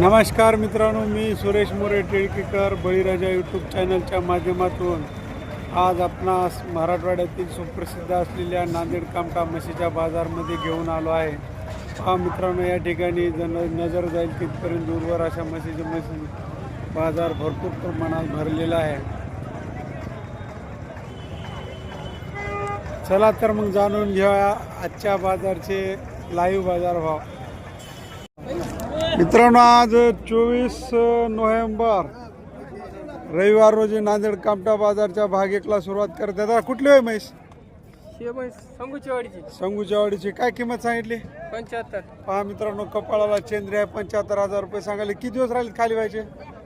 नमस्कार मित्रांनो मी सुरेश मोरे टिळकीकर बळीराजा यूट्यूब चॅनलच्या माध्यमातून. आज आपणास मराठवाड्यातील सुप्रसिद्ध असलेल्या नांदेड कामठा म्हशीच्या बाजारमध्ये घेऊन आलो आहे. हा मित्रांनो या ठिकाणी जन नजर जाईल तिथपर्यंत दूरवर अशा म्हशीचे म्हशी बाजार भरपूर प्रमाणात भरलेला आहे. चला तर मग जाणून घेऊया आजच्या बाजारचे लाईव्ह बाजार भाव. मित्रांनो आज चोवीस नोव्हेंबर. रविवार रोजी नांदेड कामटा बाजारच्या भाग एकला सुरुवात करत. आहे दादा कुठली होय म्हैस? हे पण संगूची वाडीची संगूच्या वाडीची काय किंमत सांगितली? पंच्याहत्तर. पहा मित्रांनो कपाळाला चेंद्री आहे पंच्याहत्तर हजार रुपये सांगायले. किती दिवस राहिलेत खाली व्हायचे?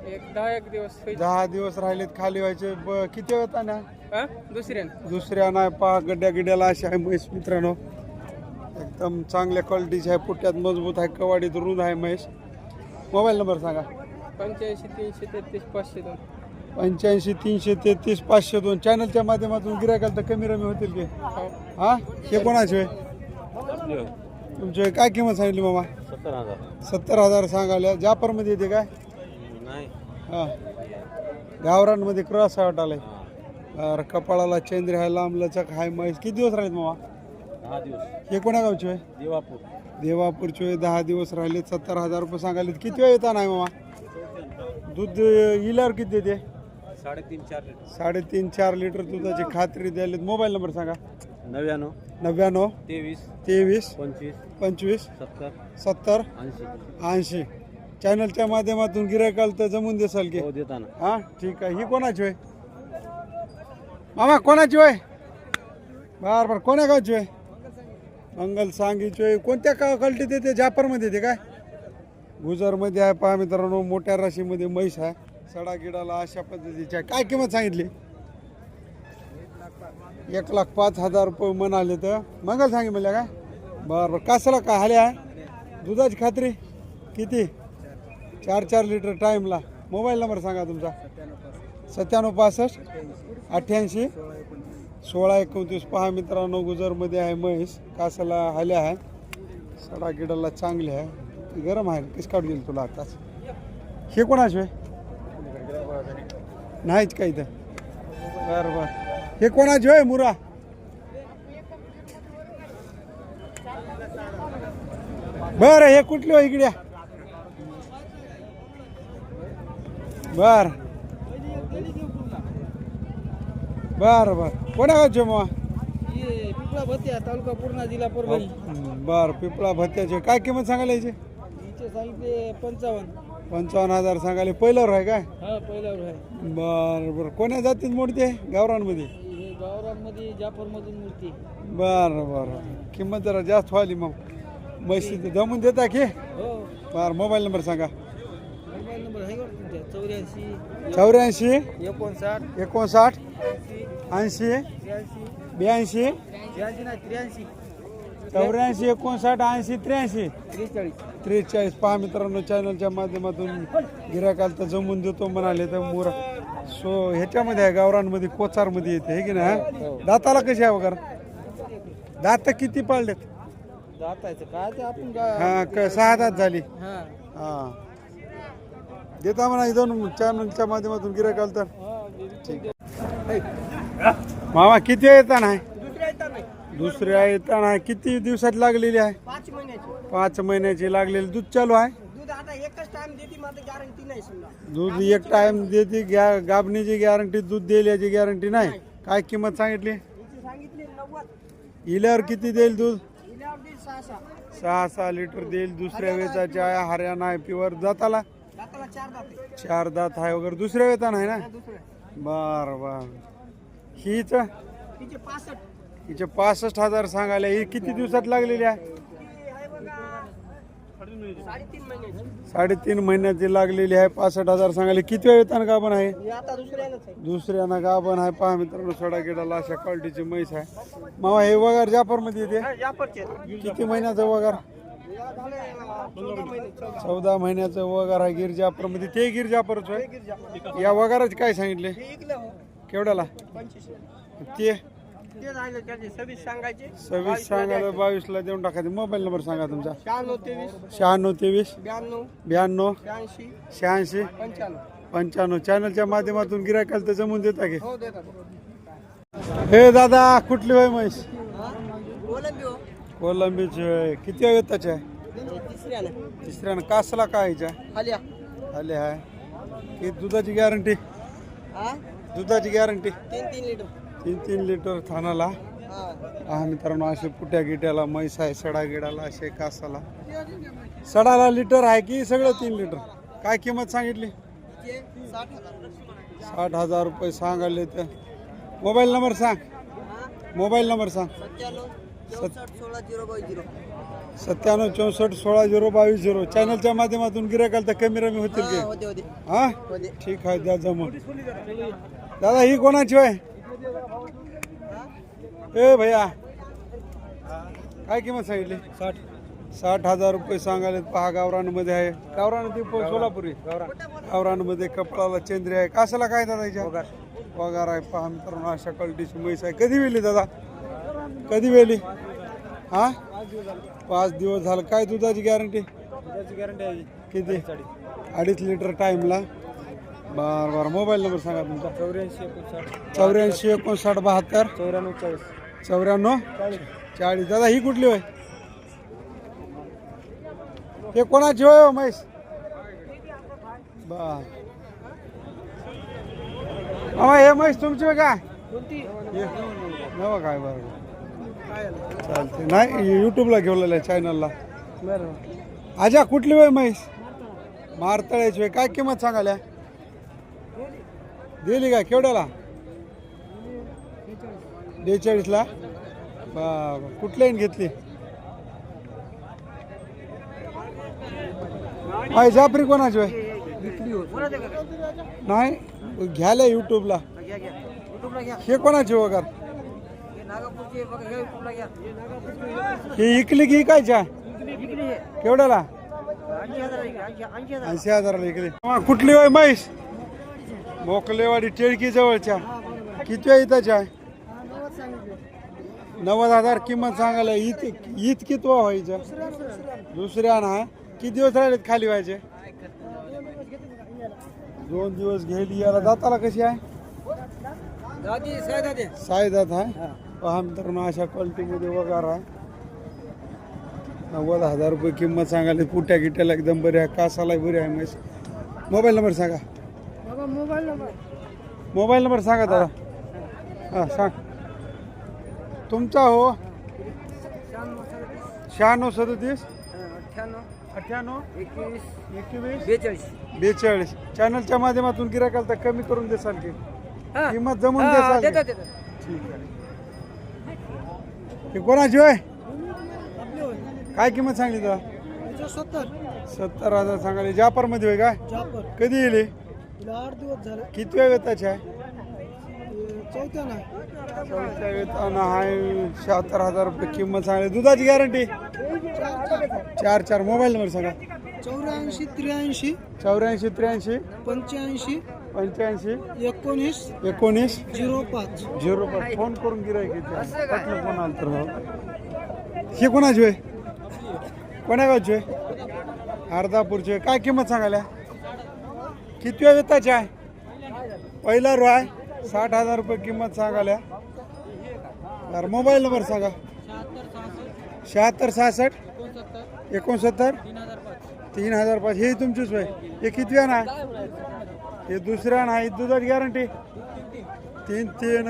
एक दहा एक दिवस. दहा दिवस राहिलेत खाली व्हायचे. ब- किती वेळ ना? हा? दुसऱ्यानं. दुसऱ्या नाही पहा गड्ड्या गिड्याला अशी आहे म्हैस मित्रांनो. एकदम चांगल्या क्वालिटीची आहे पुट्यात मजबूत आहे कवाडीत रुंद आहे म्हैस. मोबाईल नंबर सांगा. पंच्याऐंशी तीनशे तेहतीस पाचशे दोन. पंच्याऐंशी तीनशे तेहतीस पाचशे दोन. चॅनलच्या माध्यमातून गिरायकाल तर कमी रमी होतील की? हो. हा? हे कोणाचे? तुमचे काय किंमत सांगितली मामा? सत्तर हजार सत्तर हजार सांगायला. जापरमध्ये येते काय? नाही हा. गावरांमध्ये क्रॉस आहे वाटायला बरं कपाळाला चेंद्र आहे लांब लचक हाय म्हैस किती दिवस राहिलेत मामा? दहा दिवस. हे कोणा गावचे देवापूर. देवापूरचे दहा दिवस राहिले सत्तर हजार रुपये सांगायले किती वेळ येता नाही मामा? दूध इल्यावर किती देते? साडेतीन चार लिटर. साडेतीन चार लिटर दुधाची खात्री द्यायला मोबाईल नंबर सांगा. नव्याण्णव. नव्याण्णव. तेवीस. तेवीस. पंचवीस. पंचवीस. सत्तर. सत्तर. ऐंशी. ऐंशी. चॅनलच्या माध्यमातून गिरायकाल तर जमून देसाल की? हो देताना. हा? ठीक आहे. ही कोणाची होय? मामा कोणाची होय? बर बर. कोण्या गावची होय? मंगल सांगीची कोणत्या का कल्टीत येते जाफरमध्ये येते काय? गुजरमध्ये आहे पहा मित्रांनो मोठ्या राशीमध्ये म्हैस आहे. सडा गिडाला अशा पद्धतीची आहे. काय किंमत सांगितली? एक लाख पाच हजार रुपये म्हणाले तर. मंगल सांगी म्हणल्या काय? बरं बरं कासाला काय हाले आहे? दुधाची खात्री? किती? चार चार लिटर टाईमला. मोबाईल नंबर सांगा तुमचा. सत्त्याण्णव पासष्ट अठ्ठ्याऐंशी सोळा एकोणतीस पहा मित्रांनो गुजरमध्ये आहे म्हैस. कासाला हल्या आहे. सडा गिडाला चांगली आहे. गरम आहे. किस काढून देईल तुला आताच? हे कोणाचे होय? नाहीच काही तर बरं बरं. हे कोणाचे होय मुरा? बरं हे कुठली हो इकडे? बरं. बर बर. कोणा गावचे मग पिपळा भत्या तालुका पूर्णा जिल्हा परभणी. बर पिपळा भत्त्याचे काय किंमत सांगायला याची हिचे सांगितले पंचावन्न. पंचावन्न हजार सांगायले. पहिल्यावर आहे काय? हा पहिल्यावर आहे. बर बर. कोण्या जातीत मोडते गावरांमध्ये हे गावरांमध्ये जाफरमधून मूर्ती बर बर. किंमत जरा जास्त व्हायली मग. म्हशी जमून देता की? हो. बर मोबाईल नंबर सांगा मोबाईल नंबर आहे का तुमच्या चौऱ्याऐंशी एकोणसाठ एकोणसाठ ऐंशी ब्याऐंशी चौऱ्याऐंशी एकोणसाठ ऐंशी त्र्याऐंशी. त्रेचाळीस. पहा मित्रांनो चॅनलच्या माध्यमातून गिरायकाल तर जमून देतो म्हणाले तर मोर सो ह्याच्यामध्ये आहे गावरांमध्ये कोचारमध्ये येते हे की नाही दाताला कशी आहे वगैरे दात किती पाळलेत? जातायचं काय आपण हा क सहा दात झाली. हा. हा. देता म्हणा दोन चॅनलच्या माध्यमातून गिरायकाल तर. ठीक. मामा किती येता नाही? दुसऱ्या येतात नाही. किती दिवसात लागलेली आहे? पाच महिन्याची. लागलेली. दूध चालू आहे? दूध आता एकच टाइम देते माझं गॅरंटी नाही समजा. दूध एक टाइम देते गाबणीची गॅरंटी दूध देईल याची गॅरंटी नाही. काय किंमत सांगितली? इल्यावर किती देईल दूध? सहा सहा. लिटर देईल. दुसऱ्या वेचाचे आहे हरियाणा आहे प्युअर दाताला दाताला चार दाते चार दात आहे वगैरे. दुसऱ्या वेता नाही ना? दुसरं. बर बर. हीच? तिचे पासष्ट. हिचे पासष्ट हजार सांगायला. ही किती दिवसात लागलेली आहे? ती आहे बघा साडेतीन महिन्याची. साडेतीन महिन्याची लागलेली आहे. पासष्ट हजार सांगायला. किती वेळ येताना गाभण आहे? ही आता दुसऱ्यानंच आहे. दुसऱ्यानं गाभण आहे. पहा मित्रांनो सडा गिडाला अशा क्वालिटीची म्हैस आहे. मामा हे वगार जाफरमध्ये येते? हा, किती महिन्याचं वगार? चौदा महिने चौदा चौदा महिन्याचं वगार आहे गिर जाफरमध्ये ते गिर जाफरच हे आहे. या वगाराचे काय सांगितले? केवढ्याला? ते? सव्वीस सांगायला बावीसला देऊन टाकायचे मोबाईल नंबर सांगा तुमचा. शहाण्णव तेवीस. ब्याण्णव. शहाऐंशी. पंच्याण्णव. चॅनलच्या माध्यमातून गिरायकाला तर जमून देता की. हो हे दादा कुठली होय म्हैस? कोलंबी हो. कोलंबीची होय. किती वेताची आहे? तिसऱ्यानं. तिसऱ्यानं. कासला काय आल्या आले आहे. की दुधाची गॅरंटी. हा दुधाची गॅरंटी. तीन तीन लिटर. तीन तीन लिटर थानाला. हा. हा मित्रांनो असे पुट्या गिट्याला म्हैस आहे सडा गिडाला असे कासाला. सडाला लिटर आहे की सगळं तीन लिटर? काय किंमत सांगितली? ते साठ हजार. साठ हजार रुपये सांगाले तर मोबाईल नंबर सांग. हा. मोबाईल नंबर सांग. सत्त्याण्णव चौसष्ट सोळा झिरो बाय झिरो. सत्त्याण्णव चौसष्ट सोळा झिरो बावीस झिरो. चॅनलच्या माध्यमातून गिरायकाला तर कमी रमी होतील की? होते होते. हा? होते. ठीक आहे द्या जमून. दादा ही कोणाची होय? ए भैया. काय किंमत सांगितली? साठ. साठ हजार रुपये सांगाले पहा गावरानमध्ये आहे. गावरान ती प- सोलापुरी. गावरानमध्ये कपडाला चंद्री आहे. कासाला काय दादा याच्या पगार. आहे. पहा मित्रांनो अशा क्वालिटीची म्हैस आहे. कधी वेली दादा? कधी वेली? हा? पाच दिवस झालं. काय दुधाची गॅरंटी गॅरंटी आहे. किती? अडीच लिटर टाईमला? बर बर. मोबाईल नंबर सांगा तुमचा. चौऱ्याऐंशी एकोणसाठ. चौऱ्याऐंशी एकोणसाठ बहात्तर. चौऱ्याण्णव चाळीस. चौऱ्याण्णव? चाळीस. दादा ही कुठली होय? हे कोणाची होय हो म्हैस बर. अहो, हे म्हैस तुमची होय का? कोणती? हे, नवं काय बरं. चालते नाही युट्यूबला घेऊन चॅनलला बरं. आजा कुठली होय म्हैस मारतळ्याची होय काय किंमत सांगाल्या? दिली का? केवढ्याला? बेचाळीसला बाबा कुठल्या घेतली? माय जाफरी कोणाची का नाही घ्यायला युट्यूबला हे कोणाची वगैर हे इकली की कायच्या केवढ्याला? ऐंशी हजाराला इकडे हा, कुठली होय म्हैस? मोकलेवाडी टिळकी जवळच्या. किती वेळ इथंच्या? नव्वद हजार किंमत सांगायला. ईद ईद किती व्हायचं? दुसऱ्या ना किती दिवस राहिलेत खाली व्हायचे? दोन दिवस घेली याला दाताला कशी आहे? साय दात आहे पहा मित्रांनो अशा क्वालिटीमध्ये वगार आहे नव्वद हजार रुपये किंमत सांगायला पुट्या गिट्याला एकदम बरी आहे कासाला बरी आहे म्हैस मोबाईल नंबर सांगा. बाबा मोबाईल नंबर. मोबाईल नंबर सांगा दादा हां सांग. तुमचा हो? शहाण्णव सदतीस. अठ्ठ्याण्णव. अठ्ठ्याण्णव एकवीस. एकवीस बेचाळीस. बेचाळीस चॅनलच्या माध्यमातून गिरायकाल तर कमी करून देसाल की. किंमत जमून देसाल की? ठीक आहे. हे कोणाची होय? काय किंमत सांगली तुला? सत्तर. सत्तर हजार सांगाले जापरमध्ये होय काय जापर कधी येईल हे? तुला आठ दिवस झाले. किती वेळ वेताची आहे? चौथ्या ना चौथ्या वेताना आहे. शहात्तर हजार रुपये किंमत सांगली. दुधाची गॅरंटी चार चार. मोबाईल नंबर सांगा. चौऱ्याऐंशी त्र्याऐंशी चौऱ्याऐंशी त्र्याऐंशी. पंच्याऐंशी पंच्याऐंशी. एकोणीस. एकोणीस. झिरो पाच. झिरो पाच. फोन करून गिराय पटलं फोन आलं तर हो. हे कोणाची होय? कोण्या गावची होय? अर्धापूरची. काय किंमत सांगायला? किती वेळ येताची आहे? पहिला रो आहे. साठ हजार रुपये किंमत सांगायला. बरं मोबाईल नंबर सांगा. शहात्तर सहासष्ट. एकोणसत्तर. तीन हजार पाच. हे तुमचीच होय. हे किती वेळ आहे हे दुसऱ्या नाही दुधाची गॅरंटी तीन तीन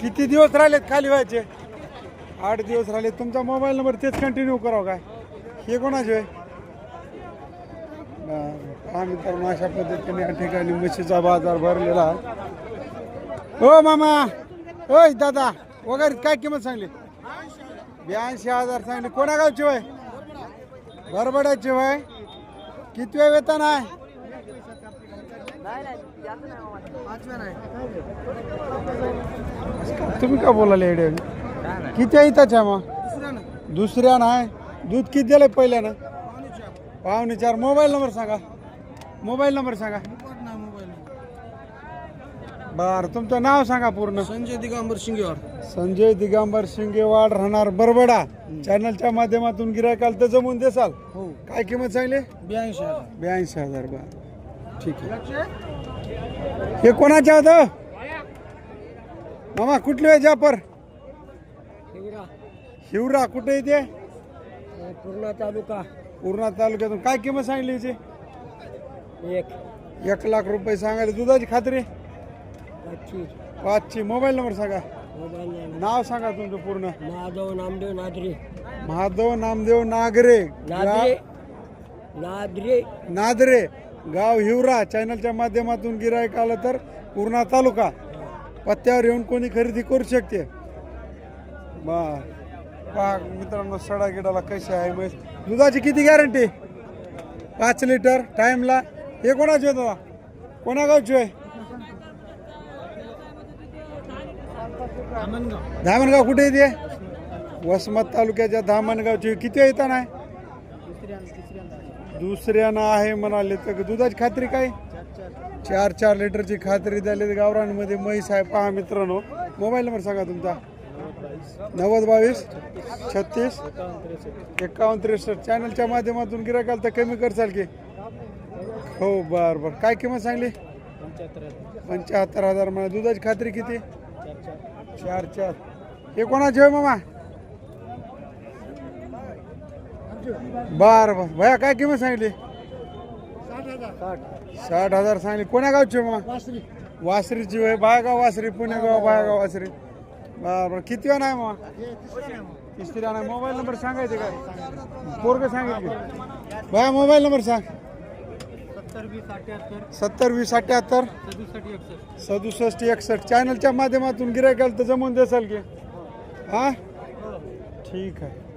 किती दिवस राहिलेत खाली व्हायचे? आठ दिवस राहिले तुमचा मोबाईल नंबर तेच कंटिन्यू करावं काय? हे कोणाचे आम्ही तर अशा पद्धतीने या ठिकाणी म्हशीचा बाजार भरलेला हो मामा! होय दादा वगैरे काय किंमत सांगली? ब्याऐंशी हजार सांगली. कोणा गावची वय? भरबड्याची वय? किती वेळ वेतन आहे? तुम्ही का बोलाले एवढे? किती आहे त्याच्या मग? दुसऱ्या नाही. दूध किती दिलंय पहिल्यानं? पाहुणे चार. मोबाईल नंबर सांगा. मोबाईल नंबर सांगा. बर तुमचं नाव सांगा पूर्ण. संजय दिगंबर शिंगेवार. संजय दिगंबर शिंगेवाड राहणार बरबडा. चॅनलच्या माध्यमातून गिरायकाल तर जमून देसाल. हो. काय किंमत सांगली? ब्याऐंशी हजार. ब्याऐंशी हजार बर. ठीक आहे. हे कोणाच्या होतं? मामा कुठले आहे जापर हिवरा. कुठे येते पूर्णा तालुका. पूर्णा तालुक्यातून. काय किंमत सांगली याची एक. एक लाख रुपये सांगायला दुधाची खात्री? पाचशे. पाचची मोबाईल नंबर सांगा. मोबाईल नाव सांगा तुमचं पूर्ण. माधव नामदेव नादरे. महादेव नामदेव नागरे. नादरे. नादरे. नादरे. गाव हिवरा. चॅनलच्या माध्यमातून गिरायक आलं तर पूर्णा तालुका. पत्त्यावर येऊन कोणी खरेदी करू शकते. बर. पहा मित्रांनो सडा गिडाला कशी आहे म्हैस दुधाची किती गॅरंटी पाच लिटर. टाईमला हे कोणाचे आहे दादा? कोणा गावची आहे? धामणगाव. कुठे येते वसमत तालुक्याच्या धामणगावची. किती येतात नाही? दुसऱ्यानं आहे म्हणाले तर दुधाची खात्री काय? चार चार लिटरची खात्री द्याली गावरांमध्ये म्हैस आहे. पहा मित्रांनो मोबाईल नंबर सांगा तुमचा. नव्वद बावीस छत्तीस एकावन्न त्रेसष्ट. चॅनलच्या माध्यमातून गिरायकाल तर कमी करसाल की हो बर बर. काय किंमत सांगली? पंच्याहत्तर हजार. म्हणा दुधाची खात्री किती? चार चार. हे कोणाचे होय मामा? बर बर. भया काय किंमत सांगितली? साठ हजार सांगली कोण्या गावची आहे मामा? वासरीची होय. बायगाव वासरी पुणेगाव बायगाव वासरी. बर बर. किती वेळ आहे मामा? तिसरी मोबाईल नंबर सांगायचे काय पोरग सांगितले भया मोबाईल नंबर सांग. सत्तर वीस अठ्याहत्तर. सदुसष्ट एकसष्ट. सदुसष्ट एकसष्ट. चॅनलच्या माध्यमातून गिरायकाल तर जमून देसाल की. हा. ठीक आहे.